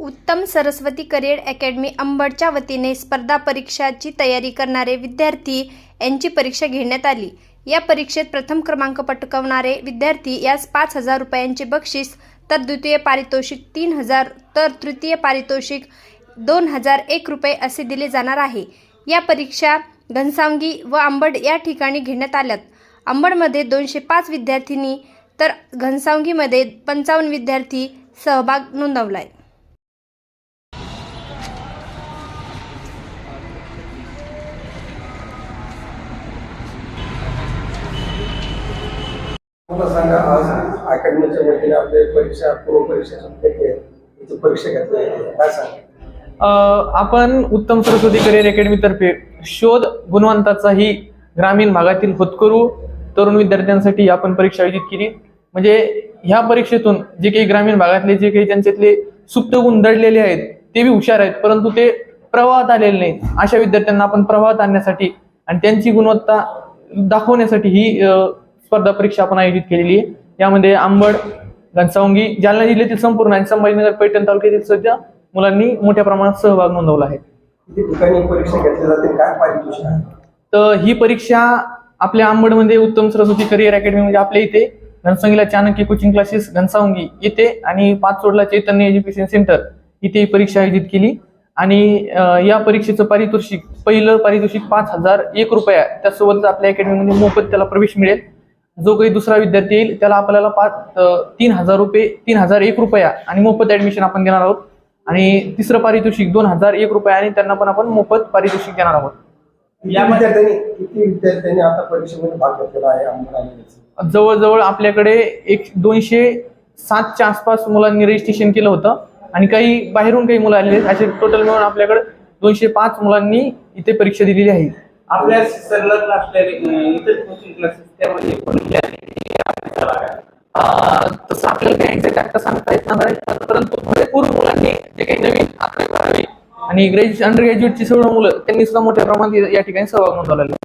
उत्तम Saraswati career academy अंबडच्या वतीने स्पर्धा परीक्षाची तयारी करणारे विद्यार्थी यांची परीक्षा घेण्यात आली. या परीक्षेत प्रथम क्रमांक पटकावणारे विद्यार्थी यास पाच हजार रुपयांचे बक्षीस तर द्वितीय पारितोषिक तीन हजार तर तृतीय पारितोषिक दोन हजार एक रुपये असे दिले जाणार आहे. या परीक्षा घनसावंगी व अंबड या ठिकाणी घेण्यात आल्यात. अंबडमध्ये दोनशे पाच विद्यार्थिनी तर घनसावंगीमध्ये पंचावन्न विद्यार्थी सहभाग नोंदवला आहे मला सांगा आज अकॅडमीच्या वतीने आपले परीक्षा पूर्व परीक्षा संपलेली परीक्षा घेतली काय सांगा? आपण उत्तम सरस्वती करिअर अकॅडमी तर्फे शोध गुणवंताचा ही ग्रामीण भागातील होतकरू तरुण विद्यार्थ्यांसाठी आपण परीक्षा आयोजित केली. म्हणजे ह्या परीक्षेतून जे काही ग्रामीण भागातले जे काही त्यांच्यातले सुप्त गुण दडलेले आहेत ते बी हुशार आहेत परंतु ते प्रवाहात आलेले नाहीत. अशा विद्यार्थ्यांना आपण प्रवाहात आणण्यासाठी आणि त्यांची गुणवत्ता दाखवण्यासाठी ही स्पर्धा परीक्षा आपण आयोजित केलेली आहे. यामध्ये आंबड घनसावंगी जालना जिल्ह्यातील संपूर्ण आणि संभाजीनगर पैठण तालुक्यातील सध्या मुलांनी मोठ्या प्रमाणात सहभाग नोंदवला आहे. तर ही परीक्षा आपल्या अंबडमध्ये उत्तम सरस्वती करिअर अकॅडमी म्हणजे आपल्या इथे घनसावंगीला चाणक्य कोचिंग क्लासेस घनसावंगी येथे आणि पाचोडला चैतन्य एज्युकेशन सेंटर इथे ही परीक्षा आयोजित केली. आणि या परीक्षेचं पारितोषिक पहिलं पारितोषिक पाच हजार एक रुपया त्यासोबतच आपल्या अकॅडमीमध्ये मोफत त्याला प्रवेश मिळेल. जो काही दुसरा विद्यार्थी येईल त्याला आपल्याला पाच तीन हजार रुपये तीन हजार एक रुपया आणि मोफत ऍडमिशन आपण देणार आहोत. आणि तिसरं पारितोषिक दोन हजार एक रुपया आणि त्यांना पण आपण मोफत पारितोषिक देणार आहोत. किती विद्यार्थ्यांनी किती विद्यार्थ्यांनी आता परीक्षेमध्ये भाग घेतलेला आहे जवळजवळ आपल्याकडे एक दोनशे सातच्या आसपास मुलांनी रजिस्ट्रेशन केलं होतं. आणि काही बाहेरून काही मुलं आलेले असे टोटल मिळून आपल्याकडे दोनशे पाच मुलांनी इथे परीक्षा दिलेली आहे. आपल्या संलग्न असलेले इतर कोचिंग क्लासेस त्यामध्ये तसं आपल्याला काही एक्झॅक्ट आता सांगता येत नाही. परंतु भरपूर मुलांनी जे काही नवीन अकरावी बारावी आणि ग्रॅज्युएट अंडर ग्रॅज्युएटची सर्व मुलं त्यांनी सुद्धा मोठ्या प्रमाणात या ठिकाणी सहभाग नोंदवलेला आहे.